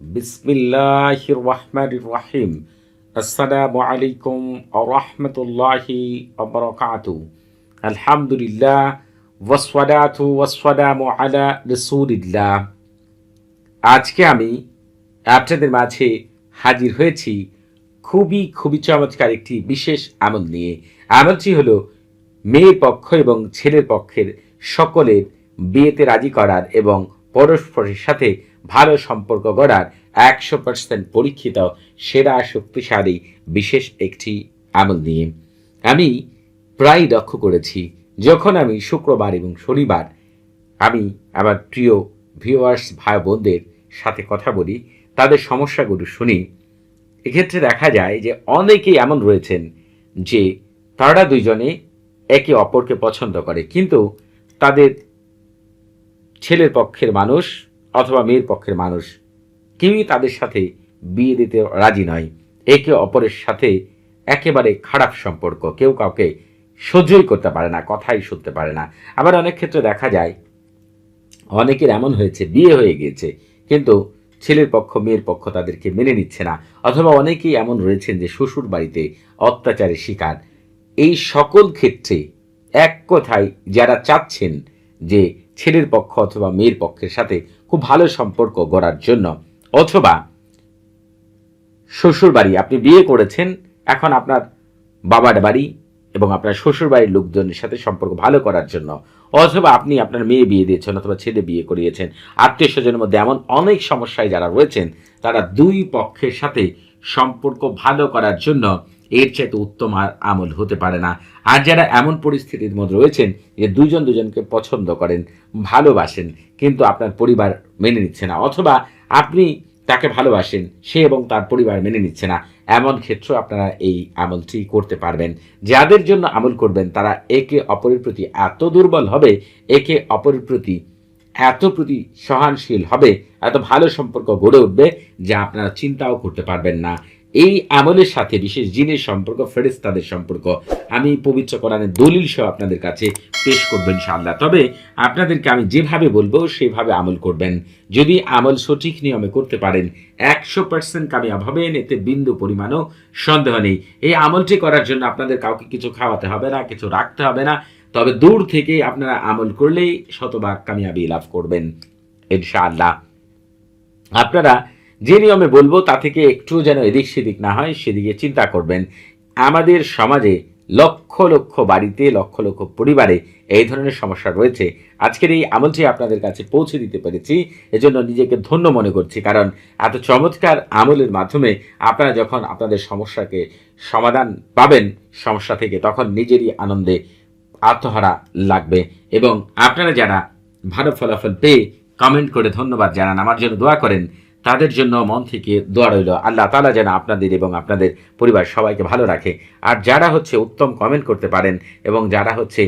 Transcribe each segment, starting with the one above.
বিসমিল্লাহির রহমানির রহিম আসসালামু আলাইকুম রহমতুল্লাহি অবরকাতু আলহামদুলিল্লাহ ওয়াসওয়ালাতু ওয়াসসালামু আলা রসুলিল্লাহ আজকে আমি আপনাদের মাঝে হাজির হয়েছি খুবই খুবই চমৎকার একটি বিশেষ আমল নিয়ে। আমলটি হলো মেয়ের পক্ষ এবং ছেলের পক্ষের সকলের বিয়েতে রাজি করার এবং পরস্পরের সাথে ভালো সম্পর্ক গড়ার একশো পার্সেন্ট পরীক্ষিত, সেরা, শক্তিশালী, বিশেষ একটি আমল নিয়ে। আমি প্রায় লক্ষ্য করেছি যখন আমি শুক্রবার এবং শনিবার আমি আমার প্রিয় ভিউয়ার্স ভাই বোনদের সাথে কথা বলি, তাদের সমস্যাগুলো শুনি, এক্ষেত্রে দেখা যায় যে অনেকেই এমন রয়েছেন যে তারা দুইজনে একে অপরকে পছন্দ করে, কিন্তু তাদের ছেলের পক্ষের মানুষ অথবা মেয়ের পক্ষের মানুষ কেউই তাদের সাথে বিয়ে দিতে রাজি নয়। একে অপরের সাথে একেবারে খারাপ সম্পর্ক, কেউ কাউকে সহ্যই করতে পারে না, কথাই শুনতে পারে না। আবার অনেক ক্ষেত্রে দেখা যায়, অনেকের এমন হয়েছে, বিয়ে হয়ে গিয়েছে, কিন্তু ছেলের পক্ষ, মেয়ের পক্ষ তাদেরকে মেনে নিচ্ছে না। অথবা অনেকেই এমন রয়েছেন যে শ্বশুর বাড়িতে অত্যাচারের শিকার। এই সকল ক্ষেত্রে এক কথায় যারা চাচ্ছেন যে ছেলের পক্ষ অথবা মেয়ের পক্ষের সাথে খুব ভালো সম্পর্ক গড়ার জন্য, অথবা শ্বশুর বাড়ি আপনি বিয়ে করেছেন, এখন আপনার বাবার বাড়ি এবং আপনার শ্বশুর বাড়ির লোকজনের সাথে সম্পর্ক ভালো করার জন্য, অথবা আপনি আপনার মেয়ে বিয়ে দিয়েছেন অথবা ছেলে বিয়ে করিয়েছেন, আত্মীয় স্বজনের মধ্যে এমন অনেক সমস্যায় যারা রয়েছেন, তারা দুই পক্ষের সাথে সম্পর্ক ভালো করার জন্য এর চাইতে উত্তম আর আমল হতে পারে না। আর যারা এমন পরিস্থিতির মধ্যে রয়েছেন যে দুজন দুজনকে পছন্দ করেন, ভালোবাসেন, কিন্তু আপনার পরিবার মেনে নিচ্ছে না, অথবা আপনি তাকে ভালোবাসেন, সে এবং তার পরিবার মেনে নিচ্ছে না। এমন ক্ষেত্রেও আপনারা এই আমলটি করতে পারবেন। যাদের জন্য আমল করবেন, তারা একে অপরের প্রতি এত দুর্বল হবে, একে অপরের প্রতি এত প্রতি সহনশীল হবে, এত ভালো সম্পর্ক গড়ে উঠবে, যা আপনারা চিন্তাও করতে পারবেন না। এই আমলের সাথে, বিশেষ জিনের সম্পর্ক ফেরেস্তাদের সম্পর্ক, আমি পবিত্র কোরআনের দলিল সহ আপনাদের কাছে পেশ করবেন ইনশাআল্লাহ। তবে আপনাদেরকে আমি যেভাবে বলব, সেভাবে আমল করবেন। যদি আমল সঠিক নিয়মে করতে পারেন, একশো পার্সেন্ট কামিয়াব হবেন, এতে বিন্দু পরিমাণও সন্দেহ নেই। এই আমলটি করার জন্য আপনাদের কাউকে কিছু খাওয়াতে হবে না, কিছু রাখতে হবে না, তবে দূর থেকে আপনারা আমল করলেই শতভাগ কামিয়াবি লাভ করবেন, ইনশাআল্লাহ। আপনারা যে নিয়মে বলব, তা থেকে একটু যেন এদিক সেদিক না হয়, সেদিকে চিন্তা করবেন। আমাদের সমাজে লক্ষ লক্ষ বাড়িতে, লক্ষ লক্ষ পরিবারে এই ধরনের সমস্যা রয়েছে। আজকের এই আমলটি আপনাদের কাছে পৌঁছে দিতে পেরেছি, এজন্য নিজেকে ধন্য মনে করছি, কারণ এত চমৎকার আমলের মাধ্যমে আপনারা যখন আপনাদের সমস্যাকে সমাধান পাবেন, সমস্যা থেকে তখন নিজেরই আনন্দে আত্মহারা লাগবে। এবং আপনারা যারা ভালো ফলাফল পেয়ে কমেন্ট করে ধন্যবাদ জানান, আমার জন্য দোয়া করেন তাদের জন্য মন থেকে দোয়া রইল। আল্লাহ তালা যেন আপনাদের এবং আপনাদের পরিবার সবাইকে ভালো রাখে। আর যারা হচ্ছে উত্তম কমেন্ট করতে পারেন এবং যারা হচ্ছে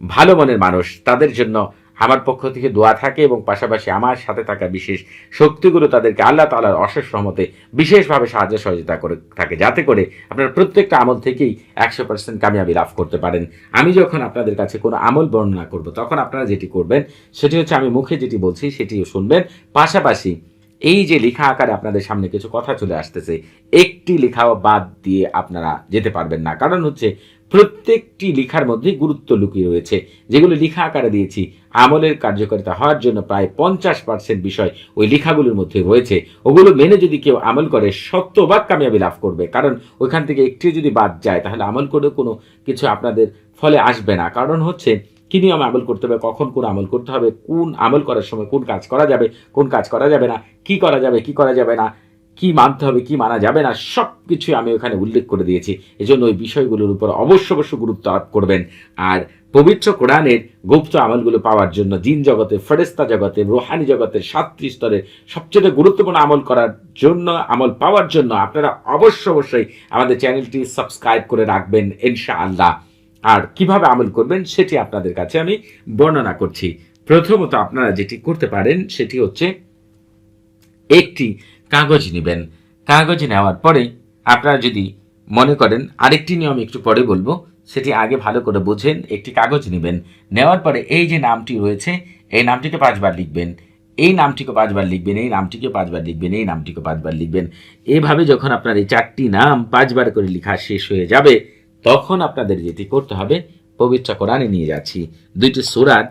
ভালো মনের মানুষ, তাদের জন্য আমার পক্ষ থেকে দোয়া থাকে এবং পাশাপাশি আমার সাথে থাকা বিশেষ শক্তিগুলো তাদেরকে আল্লাহ তালার অশেষ সহমতে বিশেষভাবে সাহায্য সহযোগিতা করে থাকে, যাতে করে আপনারা প্রত্যেকটা আমল থেকেই একশো পার্সেন্ট কামিয়াবি লাভ করতে পারেন। আমি যখন আপনাদের কাছে কোনো আমল বর্ণনা করব, তখন আপনারা যেটি করবেন, সেটি হচ্ছে আমি মুখে যেটি বলছি সেটিও শুনবেন। পাশাপাশি এই যে লেখা আকারে আপনাদের সামনে কিছু কথা চলে আসতেছে, একটি লেখাও বাদ দিয়ে আপনারা যেতে পারবেন না। কারণ হচ্ছে, প্রত্যেকটি লেখার মধ্যে গুরুত্ব লুকিয়ে রয়েছে। যেগুলো লেখা আকারে দিয়েছি, আমলের কার্যকারিতা হওয়ার জন্য প্রায় পঞ্চাশ পার্সেন্ট বিষয় ওই লেখাগুলোর মধ্যে রয়েছে। ওগুলো মেনে যদি কেউ আমল করে শতভাগ কামিয়াবি লাভ করবে। কারণ ওইখান থেকে একটি যদি বাদ যায়, তাহলে আমল করে কোনো কিছু আপনাদের ফলে আসবে না। কারণ হচ্ছে কি নিয়মে আমল করতে হবে? কখন কোন আমল করতে হবে? কোন আমল করার সময় কোন কাজ করা যাবে? কোন কাজ করা যাবে না? কি করা যাবে? কি করা যাবে না? কি মানতে হবে? কি মানা যাবে না? সব কিছুই আমি ওখানে উল্লেখ করে দিয়েছি। এজন্য ওই বিষয়গুলোর উপর অবশ্য অবশ্য গুরুত্ব আরোপ করবেন। আর পবিত্র কোরআনের গুপ্ত আমলগুলো পাওয়ার জন্য জিন জগতে ফেরেস্তা জগতে, রোহানি জগতের সাতটি স্তরের সবচেয়ে গুরুত্বপূর্ণ আমল করার জন্য, আমল পাওয়ার জন্য আপনারা অবশ্য অবশ্যই আমাদের চ্যানেলটি সাবস্ক্রাইব করে রাখবেন ইনশা আল্লাহ আর কীভাবে আমল করবেন সেটি আপনাদের কাছে আমি বর্ণনা করছি। প্রথমত আপনারা যেটি করতে পারেন সেটি হচ্ছে একটি কাগজ নেবেন। কাগজ নেওয়ার পরে আপনারা যদি মনে করেন আরেকটি নিয়ম একটু পরে বলব, সেটি আগে ভালো করে বুঝেন, একটি কাগজ নেবেন। নেওয়ার পরে এই যে নামটি রয়েছে, এই নামটিকে পাঁচবার লিখবেন। এই নামটিকে পাঁচবার লিখবেন, এই নামটিকে পাঁচবার লিখবেন, এই নামটিকে পাঁচবার লিখবেন। এভাবে যখন আপনার এই চারটি নাম পাঁচবার করে লেখা শেষ হয়ে যাবে তখন আপনাদের যেটি করতে হবে, পবিত্র কোরআনে নিয়ে যাচ্ছি। দুইটি সুরাত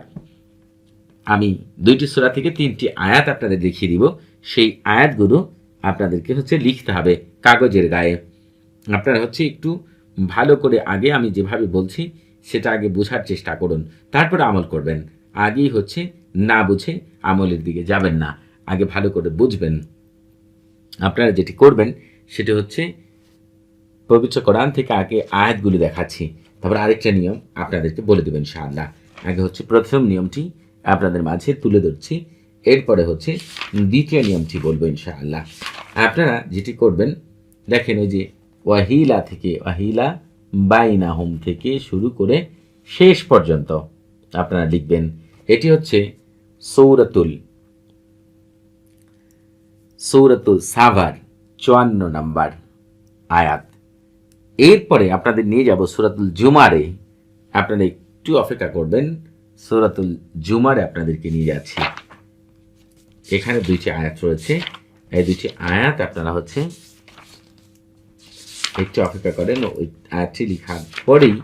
আমি দুইটি সূরা থেকে তিনটি আয়াত আপনাদের দেখিয়ে দিব। সেই আয়াতগুলো আপনাদেরকে হচ্ছে লিখতে হবে কাগজের গায়ে। আপনারা হচ্ছে একটু ভালো করে আগে আমি যেভাবে বলছি, সেটা আগে বোঝার চেষ্টা করুন। তারপরে আমল করবেন। আগেই হচ্ছে না বুঝে আমলের দিকে যাবেন না। আগে ভালো করে বুঝবেন। আপনারা যেটি করবেন, সেটি হচ্ছে পবিত্র কোরআন থেকে আগে আয়াতগুলি দেখাচ্ছি। তারপর আরেকটা নিয়ম আপনাদেরকে বলে দেবেন ইনশাআল্লাহ। আগে হচ্ছে প্রথম নিয়মটি আপনাদের মাঝে তুলে ধরছি। এরপরে হচ্ছে দ্বিতীয় নিয়মটি বলব ইনশাআল্লাহ। আপনারা যেটি করবেন, দেখেন ওই যে ওয়াহিলা থেকে, ওয়াহিলা বাইনা হোম থেকে শুরু করে শেষ পর্যন্ত আপনারা লিখবেন। এটি হচ্ছে সৌরাতুল সৌরাতুল সাভার, চুয়ান্ন নাম্বার আয়াত। এরপরে আপনাদের নিয়ে যাব সুরাতুল জুমারে। আপনারা একটু অপেক্ষা করবেন, সুরাতুল জুমারে আপনাদেরকে নিয়ে যাচ্ছি। এখানে দুইটি আয়াত রয়েছে। এই দুইটি আয়াত আপনারা হচ্ছে একটু অপেক্ষা করেন, ওই আয়াতটি লেখার পরেই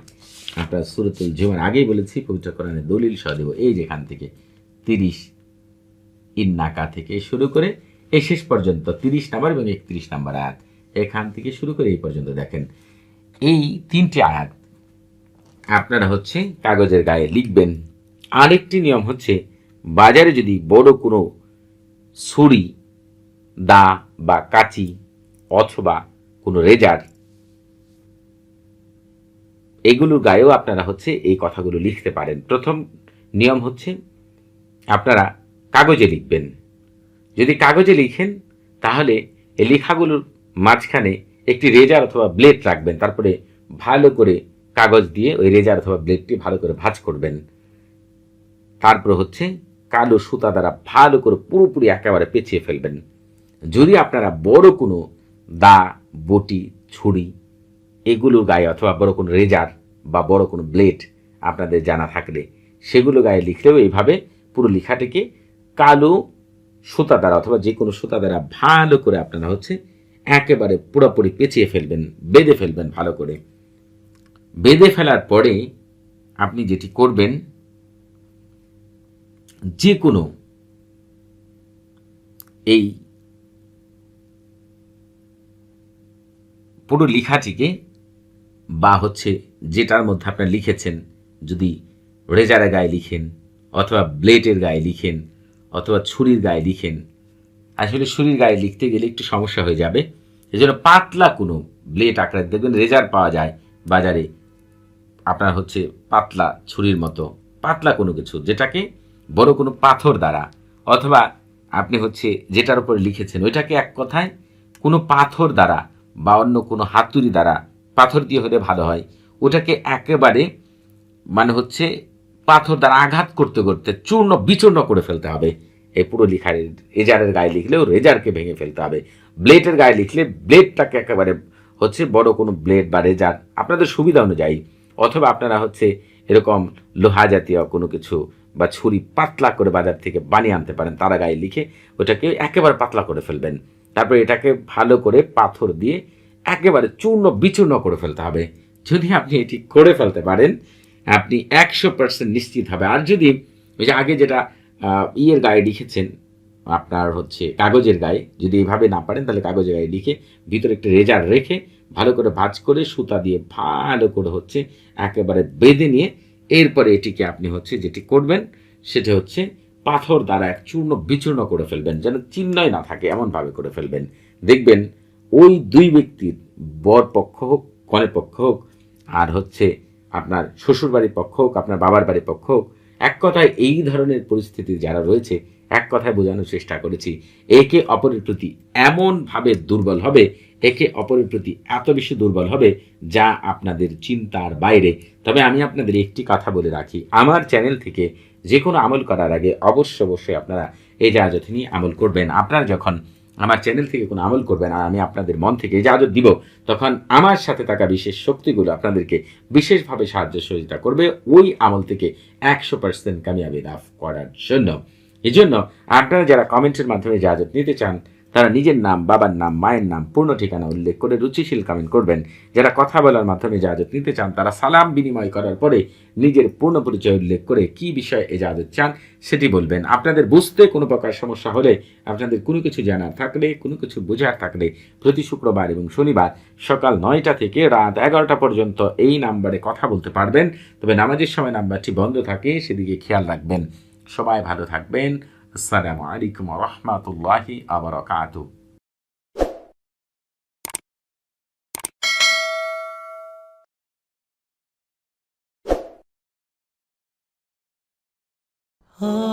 আপনার সুরতুল জুমার আগেই বলেছি, পবিত্র কোরআনে দলিল সহ দেব। এই যেখান থেকে তিরিশ ইন্নাকা থেকে শুরু করে এই শেষ পর্যন্ত তিরিশ নাম্বার এবং একত্রিশ নাম্বার আয়াত। এখান থেকে শুরু করে এই পর্যন্ত দেখেন। এই তিনটি আয়াত আপনারা হচ্ছে কাগজের গায়ে লিখবেন। আরেকটি নিয়ম হচ্ছে, বাজারে যদি বড় কোনো ছুরি, দা বা কাঁচি অথবা কোনো রেজার, এগুলোর গায়েও আপনারা হচ্ছে এই কথাগুলো লিখতে পারেন। প্রথম নিয়ম হচ্ছে, আপনারা কাগজে লিখবেন। যদি কাগজে লিখেন, তাহলে এই লেখাগুলোর মাঝখানে একটি রেজার অথবা ব্লেড রাখবেন, তারপরে ভালো করে কাগজ দিয়ে ওই রেজার অথবা ব্লেডটি ভালো করে ভাঁজ করবেন। তারপর হচ্ছে কালো সুতা দ্বারা ভালো করে পুরোপুরি একেবারে পেঁচিয়ে ফেলবেন। যদি আপনারা বড় কোনো দা, বটি, ছুরি, এগুলো গায়ে অথবা বড় কোনো রেজার বা বড় কোনো ব্লেড আপনাদের জানা থাকলে সেগুলো গায়ে লিখলেও এইভাবে পুরো লেখাটিকে কালো সুতা দ্বারা অথবা যে কোনো সুতা দ্বারা ভালো করে আপনারা হচ্ছে একেবারে পুরোপুরি পেঁচিয়ে ফেলবেন, বেঁধে ফেলবেন ভালো করে। বেঁধে ফেলার পরে আপনি যেটি করবেন যে কোনো এই পুরো লেখাটিকে বা হচ্ছে যেটার মধ্যে আপনার লিখেছেন, যদি রেজারের গায়ে লিখেন, অথবা ব্লেডের গায়ে লিখেন, অথবা ছুরির গায়ে লিখেন আসলে ছুরির গায়ে লিখতে গেলে একটু সমস্যা হয়ে যাবে। এই জন্য পাতলা কোনো ব্লেড আকারে দেখবেন রেজার পাওয়া যায় বাজারে। আপনার হচ্ছে পাতলা ছুরির মতো, পাতলা কোনো কিছু যেটাকে বড় কোনো পাথর দ্বারা অথবা আপনি হচ্ছে যেটার উপরে লিখেছেন ওইটাকে এক কথায় কোনো পাথর দ্বারা বা অন্য কোনো হাতুড়ি দ্বারা পাথর দিয়ে হলে ভালো হয়। ওটাকে একেবারে মানে হচ্ছে পাথর দ্বারা আঘাত করতে করতে চূর্ণ বিচূর্ণ করে ফেলতে হবে। এই পুরো লেখার রেজারের গায়ে লিখলেও রেজারকে ভেঙে ফেলতে হবে। ব্লেডের গায়ে লিখলে ব্লেডটাকে একেবারে হচ্ছে বড় কোনো ব্লেড বা রেজার আপনাদের সুবিধা অনুযায়ী, অথবা আপনারা হচ্ছে এরকম লোহা জাতীয় কোনো কিছু বা ছুরি পাতলা করে বাজার থেকে বানিয়ে আনতে পারেন, তারা গায়ে লিখে ওটাকে একেবারে পাতলা করে ফেলবেন। তারপর এটাকে ভালো করে পাথর দিয়ে একেবারে চূর্ণ বিচূর্ণ করে ফেলতে হবে। যদি আপনি এটি করে ফেলতে পারেন, আপনি একশো পার্সেন্ট নিশ্চিত হবে। আর যদি ওই যে আগে যেটা ইয়ের গায়ে লিখেছেন আপনার হচ্ছে কাগজের গায়ে। যদি এইভাবে না পারেন, তাহলে কাগজের গায়ে লিখে ভিতরে একটা রেজার রেখে ভালো করে ভাঁজ করে সুতা দিয়ে ভালো করে হচ্ছে একেবারে বেঁধে নিয়ে এরপরে এটিকে আপনি হচ্ছে যেটি করবেন, সেটি হচ্ছে পাথর দ্বারা এক চূর্ণ বিচূর্ণ করে ফেলবেন, যেন চিহ্নই না থাকে, এমনভাবে করে ফেলবেন। দেখবেন ওই দুই ব্যক্তির বর পক্ষ হোক, কনের পক্ষ হোক, আর হচ্ছে আপনার শ্বশুর বাড়ির পক্ষ হোক, আপনার বাবার বাড়ির পক্ষ হোক এক কথায় এই ধরনের পরিস্থিতি যারা রয়েছে, এক কথায় বোঝানোর চেষ্টা করেছি, একে অপরের প্রতি এমনভাবে দুর্বল হবে, একে অপরের প্রতি এত বেশি দুর্বল হবে যা আপনাদের চিন্তার বাইরে। তবে আমি আপনাদের একটি কথা বলে রাখি, আমার চ্যানেল থেকে যে কোনো আমল করার আগে অবশ্য অবশ্যই আপনারা এই জাহাজত নিয়ে আমল করবেন। আপনারা যখন আমার চ্যানেল থেকে কোনো আমল করবেন আর আমি আপনাদের মন থেকে ইজাজত দিব, তখন আমার সাথে থাকা বিশেষ শক্তিগুলো আপনাদেরকে বিশেষভাবে সাহায্য সহযোগিতা করবে ওই আমল থেকে একশো পার্সেন্ট কামিয়াবি লাভ করার জন্য। এই জন্য আপনারা যারা কমেন্টের মাধ্যমে ইজাজত নিতে চান তারা নিজের নাম, বাবার নাম, মায়ের নাম, পূর্ণ ঠিকানা উল্লেখ করে রুচিশীল কমেন্ট করবেন। যারা কথা বলার মাধ্যমে ইজাজত নিতে চান, তারা সালাম বিনিময় করার পরে নিজের পূর্ণ পরিচয় উল্লেখ করে কি বিষয়ে এজাজত চান সেটি বলবেন। আপনাদের বুঝতে কোনো প্রকার সমস্যা হলে, আপনাদের কোনো কিছু জানার থাকলে, কোনো কিছু বোঝার থাকলে প্রতি শুক্রবার এবং শনিবার সকাল নয়টা থেকে রাত এগারোটা পর্যন্ত এই নাম্বারে কথা বলতে পারবেন। তবে নামাজের সময় নাম্বারটি বন্ধ থাকে, সেদিকে খেয়াল রাখবেন। সবাই ভালো থাকবেন। السلام عليكم ورحمة الله وبركاته. Oh